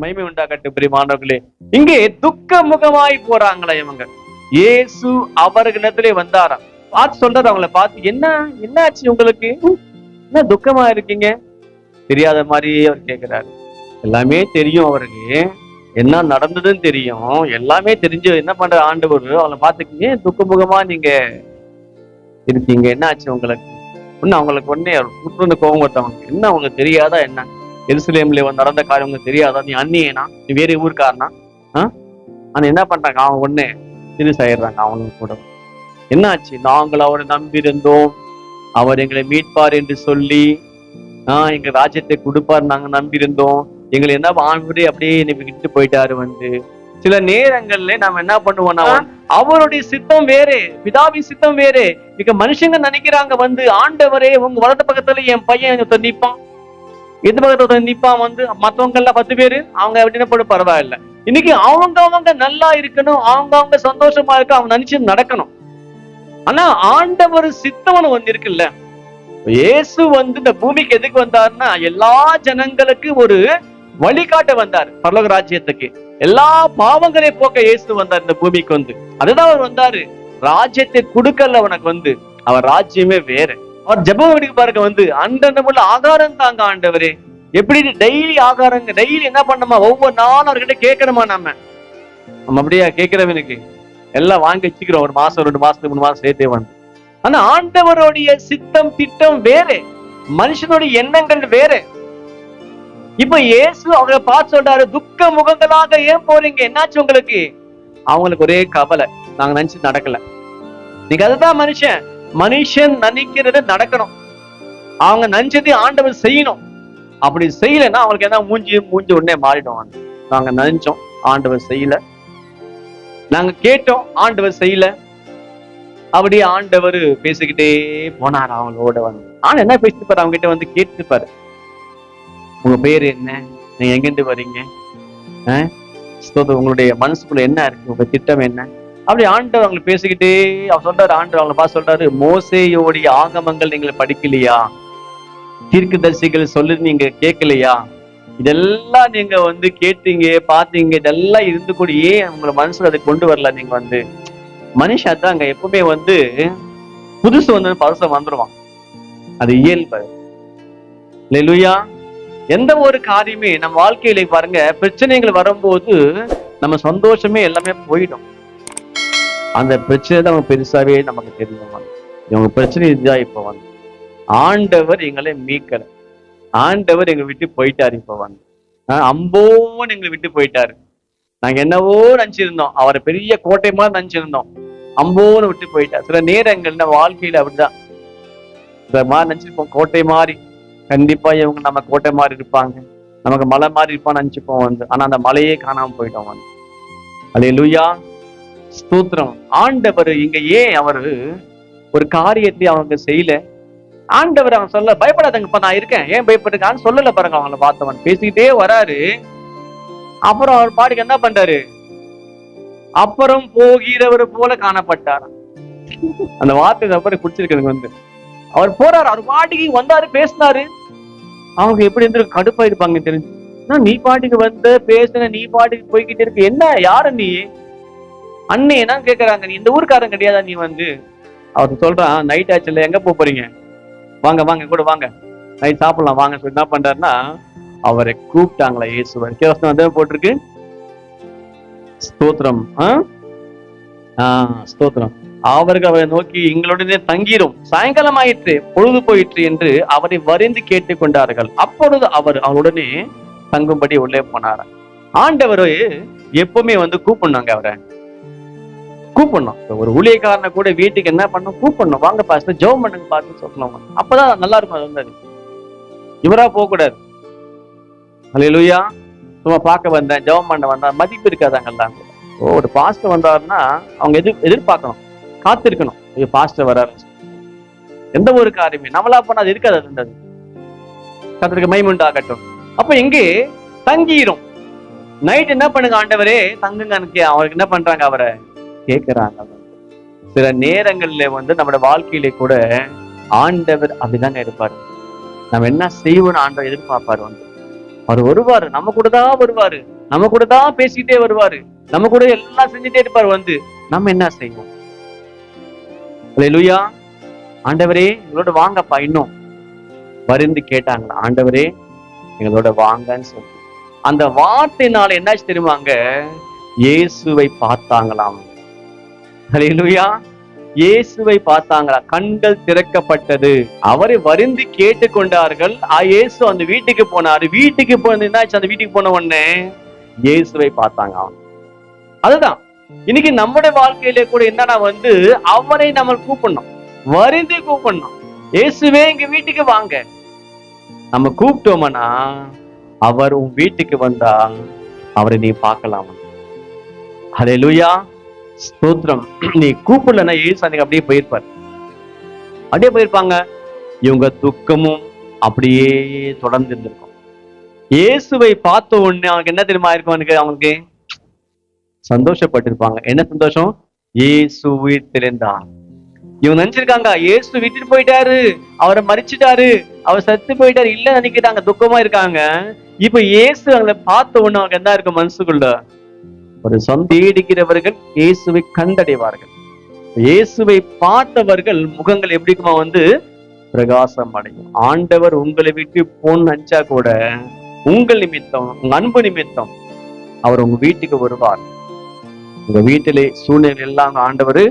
மகிமை உண்டாகட்டும் பிரியமானவர்களே. இங்கே துக்க முகமாய் போறாங்களா இவங்க. இயேசு அவர்களிடத்திலே வந்தாராம். பார்த்து சொல்றாரு அவங்கள பார்த்து என்ன? என்ன ஆச்சு உங்களுக்கு? என்ன துக்கமா இருக்கீங்க? தெரியாத மாதிரியே அவர் கேட்கிறாரு. எல்லாமே தெரியும் அவருக்கு என்ன நடந்ததுன்னு தெரியும். எல்லாமே தெரிஞ்சு என்ன பண்ற ஆண்டவர்? அவங்கள பார்த்துக்கிங்க. துக்கமுகமா நீங்க இருக்கீங்க? என்ன ஆச்சு உங்களுக்கு? ஒண்ணு அவங்களுக்கு ஒன்னே புட்டு கோபம் வருத்தவங்க என்ன அவங்களுக்கு தெரியாதா என்ன? எருசலேம்ல வந்து நடந்த காரியம் உங்களுக்கு தெரியாதா? நீ அந்நியனா? நீ வேற ஊருக்காரனா? ஆனா என்ன பண்றாங்க? அவங்க உடனே திருசாயிடுறாங்க அவங்களுக்கு கூட. என்ன ஆச்சு நாங்கள் அவரை நம்பியிருந்தோம். அவர் எங்களை மீட்பார் என்று சொல்லி ஆஹ் எங்க ராஜ்யத்தை கொடுப்பார் நாங்க நம்பியிருந்தோம். எங்களை என்ன ஆண்டு அப்படியே என்னை விட்டு போயிட்டாரு வந்து. சில நேரங்கள்ல நாம என்ன பண்ணுவோம்னா அவருடைய சித்தம் வேறு பிதாவின் சித்தம் வேறு. இங்க மனுஷங்க நினைக்கிறாங்க வந்து ஆண்டவரே உங்க வலது பக்கத்துல என் பையன் நிப்பான். எந்த பக்கத்துல ஒருத்தன் நிப்பான் வந்து மத்தவங்க எல்லாம் பத்து பேரு அவங்க எப்படின்னா போட பரவாயில்ல. இன்னைக்கு அவங்க அவங்க நல்லா இருக்கணும் அவங்க அவங்க சந்தோஷமா இருக்க அவங்க நினைச்சு நடக்கணும். ஆனா ஆண்டவர் சித்தவன் வந்து இருக்குல்ல. இயேசு வந்து இந்த பூமிக்கு எதுக்கு வந்தாருன்னா எல்லா ஜனங்களுக்கு ஒரு வழிகாட்ட வந்தார் பரலோக ராஜ்யத்துக்கு. எல்லா பாவங்களையும் போக்க இயேசு வந்தார் இந்த பூமிக்கு வந்து. அதுதான் அவர் வந்தாரு. ராஜ்யத்தை கொடுக்கல உனக்கு வந்து. அவர் ராஜ்யமே வேற. அவர் ஜபம் எடுக்க பாருங்க வந்து அன்றமுள்ள ஆகாரம் தாங்க ஆண்டவரே. எப்படி டெய்லி ஆகாரங்க டெய்லி என்ன பண்ணணுமா? ஒவ்வொரு நாளும் அவர்கிட்ட கேட்கணுமா நம்ம? நம்ம அப்படியா? கேட்கிறவனுக்கு. எல்லாம் வாங்கி வச்சுக்கிறோம். ஒரு மாசம் ரெண்டு மாசத்துக்கு மூணு மாசம் சேர்த்தே வந்து. ஆனா ஆண்டவருடைய சித்தம் திட்டம் வேறு. மனுஷனுடைய எண்ணங்கள் வேறு. இப்ப இயேசு அவங்களை பார்த்து சொல்றாரு துக்க முகங்களாக ஏன் போறீங்க? என்னாச்சு உங்களுக்கு? அவங்களுக்கு ஒரே கவலை. நாங்க நினைச்சு நடக்கல. நீங்க அதுதான் மனுஷன். மனுஷன் நினைக்கிறது நடக்கணும். அவங்க நினைச்சதை ஆண்டவர் செய்யணும். அப்படி செய்யலைன்னா அவங்களுக்கு என்ன? மூஞ்சி மூஞ்சி உடனே மாறிடும். நாங்க நினைச்சோம் ஆண்டவர் செய்யல. நாங்க கேட்டோம் ஆண்டவர் செய்யல. அப்படியே ஆண்டவர் பேசிக்கிட்டே போனார் அவங்களோட வந்து. ஆனா என்ன பேசிட்டு பாரு அவங்க கிட்ட வந்து கேட்டுப்பாரு உங்க பேர் என்ன? நீங்க எங்கிருந்து வர்றீங்க உங்களுடைய மனசுக்குள்ள என்ன இருக்கு? உங்க திட்டம் என்ன? அப்படி ஆண்டவர் அவங்க பேசிக்கிட்டே அவர் சொல்றாரு ஆண்டவர் அவங்களை பார்த்து சொல்றாரு மோசையோடைய ஆகமங்கள் நீங்களை படிக்கலையா? தீர்க்கதரிசிகள் சொல்லி நீங்க கேட்கலையா? இதெல்லாம் நீங்க வந்து கேட்டீங்க பாத்தீங்க இதெல்லாம் இருந்து கூட ஏன் உங்களை மனசுல அதை கொண்டு வரல நீங்க வந்து? மனுஷன் அங்க எப்பவுமே வந்து புதுசு வந்து பழசம் வந்துருவான். அது இயல்பு. லெலுயா எந்த ஒரு காரியமே நம்ம வாழ்க்கையில பாருங்க பிரச்சனைகள் வரும்போது நம்ம சந்தோஷமே எல்லாமே போயிடும். அந்த பிரச்சனை தான் பெருசாவே நமக்கு தெரியும். இவங்க பிரச்சனை இதுதான் இப்ப வந்து. ஆண்டவர் எங்களை மீட்கல. ஆண்டவர் எங்க விட்டு போயிட்டாரு இப்ப வந்து. ஆஹ் அம்போன்னு எங்களை விட்டு போயிட்டாரு. நாங்க என்னவோ நினைச்சிருந்தோம். அவரை பெரிய கோட்டை மாதிரி நினைச்சிருந்தோம். அம்போன்னு விட்டு போயிட்டார். சில நேரங்கள்ல வாழ்க்கையில அப்படிதான். இந்த மாதிரி நினைச்சிருப்போம். கோட்டை மாதிரி கண்டிப்பா இவங்க நம்ம கோட்டை மாதிரி இருப்பாங்க. நமக்கு மலை மாதிரி இருப்பான்னு நினைச்சுப்போம் வந்து. ஆனா அந்த மலையே காணாம போயிட்டோம் வந்து. அதே லூயா ஸ்தோத்திரம். ஆண்டவர் இங்க ஏன் அவரு ஒரு காரியத்தை அவங்க செய்யல. ஆண்டவர் அவன் சொல்ல பயப்படாதங்கப்பா நான் இருக்கேன். ஏன் பயப்படுறான்னு சொல்லல பாருங்க. அவங்கள பார்த்தவன் பேசிக்கிட்டே வராரு. அப்புறம் அவர் பாட்டுக்கு என்ன பண்றாரு? அப்புறம் போகிறவர் போல காணப்பட்டார். அந்த வார்த்தை அப்புறம் குடிச்சிருக்கிறது வந்து. அவர் போறாரு அவர் பாட்டுக்கு வந்தாரு பேசினாரு. அவங்க எப்படி இருந்து கடுப்பா இருப்பாங்க தெரிஞ்சு நீ பாட்டுக்கு வந்த பேசுன நீ பாட்டுக்கு போய்கிட்டு இருக்கு. என்ன யாரு நீ? அண்ணன் என்ன கேட்கறாங்க நீ இந்த ஊருக்காரன் கிடையாதா நீ வந்து? அவர் சொல்றான் நைட் ஆச்சுல எங்க போறீங்க? வாங்க வாங்க கூட வாங்க. நைட் சாப்பிடலாம் வாங்க. சொல்லி என்ன பண்றாருன்னா அவரை கூப்பிட்டாங்களா இயேசுவர் கேவசம் வந்து போட்டிருக்கு? ஸ்தோத்திரம். ஆஹ் ஸ்தோத்திரம். அவர்கள் அவரை நோக்கி எங்களுடனே தங்கிரும். சாயங்காலம் ஆயிற்று பொழுது போயிற்று என்று அவரை வரிந்து கேட்டுக்கொண்டார்கள். அப்பொழுது அவர் அவருடனே தங்கும்படி உள்ளே போனார் ஆண்டவர் எப்பவுமே வந்து கூப்பிடுனாங்க அவரை. கூப்பிடணும். ஒரு ஊழியக்காரனை கூட வீட்டுக்கு என்ன பண்ணும் கூப்பிடணும். வாங்க பாஸ்டர் ஜெபம் பண்ணுங்க பாஸ்டர் சொல்லணும் அப்பதான் நல்லா இருக்கும் அது வந்து இவரா போக கூடாது அல்லேலூயா சும்மா பார்க்க வந்தேன் ஜெபம் பண்ண வந்தேன். மதிப்பு இருக்காதாங்கல்லாம் ஓ, ஒரு பாஸ்டர் வந்தாருன்னா அவங்க எதிர் எதிர்பார்க்கணும். காத்திருக்கணும். ஐயோ பாஸ்டர் வராரு. எந்த ஒரு காரியமே. நம்மளா பண்ணா அது இருக்காது அது இருந்தது கத்திரிக்க மைமுண்டாகட்டும் அப்ப இங்கே தங்கிரும். நைட் என்ன பண்ணுங்க ஆண்டவரே? தங்குங்க அவருக்கு என்ன பண்றாங்க அவரை? கேட்கிறாங்க சில நேரங்கள்ல வந்து நம்மளோட வாழ்க்கையில கூட ஆண்டவர் அப்படிதாங்க இருப்பாரு. நம்ம என்ன செய்வோம்னு ஆண்டவர் எதிர்பார்ப்பாரு வந்து. அவர் வருவாரு நம்ம கூட தான் வருவாரு நம்ம கூட தான் பேசிக்கிட்டே வருவாரு நம்ம கூட எல்லாம் செஞ்சுட்டே இருப்பாரு வந்து. நம்ம என்ன செய்வோம்? லூயா ஆண்டவரே எங்களோட வாங்கப்பா இன்னும். வருந்து கேட்டாங்களா ஆண்டவரே எங்களோட வாங்கன்னு சொல்லி. அந்த வார்த்தையினால என்னாச்சு தெரியுமாங்க இயேசுவை பார்த்தாங்களாம். ஹalleluya. இயேசுவை பார்த்தாங்களா? கண்கள் திறக்கப்பட்டது. அவரை வருந்து கேட்டுக்கொண்டார்கள். ஆ, இயேசு அந்த வீட்டுக்கு போனாரு. வீட்டுக்கு போன என்னாச்சு அந்த வீட்டுக்கு போன உடனே இயேசுவை பார்த்தாங்க அவங்க அதுதான். இன்னைக்கு நம்முடைய வாழ்க்கையிலே கூட என்னன்னா வந்து அவரை நம்ம கூப்பிடணும். வருந்து கூப்பிடணும். இயேசுவே எங்க வீட்டுக்கு வாங்க. நம்ம கூப்பிட்டோம்னா அவர் உன் வீட்டுக்கு வந்தா அவரை நீ பார்க்கலாம்? ஹalleluya. ஸ்தோத்திரம். நீ கூப்பிடலன்னா ஏசு அன்னைக்கு அப்படியே போயிருப்பார். அப்படியே போயிருப்பாங்க. இவங்க துக்கமும் அப்படியே தொடர்ந்து இருந்திருக்கும். இயேசுவை பார்த்த உடனே அவனுக்கு என்ன தெரியுமா இருக்கும் எனக்கு அவனுக்கு சந்தோஷப்பட்டிருப்பாங்க. என்ன சந்தோஷம்? இயேசு உயிர்த்தெழுந்தார் இவங்க நினைச்சிருக்காங்க இயேசு விட்டுட்டு போயிட்டாரு. அவரை மறிச்சிட்டாரு. அவர் செத்து போயிட்டாரு. இல்ல நினைக்கிறாங்க. துக்கமா இருக்காங்க. இப்ப இயேசு அவங்களை பார்த்த உடனே அவங்க என்ன இருக்கும் மனசுக்குள்ள? ஒரு சொந்த இயேசுவை கண்டடைவார்கள். இயேசுவை பார்த்தவர்கள் முகங்கள் எப்படிக்குமா வந்து பிரகாசம் அடையும். ஆண்டவர் உங்களை விட்டு போன் நினைச்சா கூட உங்கள் நிமித்தம் உங்க அன்பு நிமித்தம் அவர் உங்க வீட்டுக்கு வருவார். உங்க வீட்டிலே சூழ்நிலை எல்லாம் ஆண்டவர்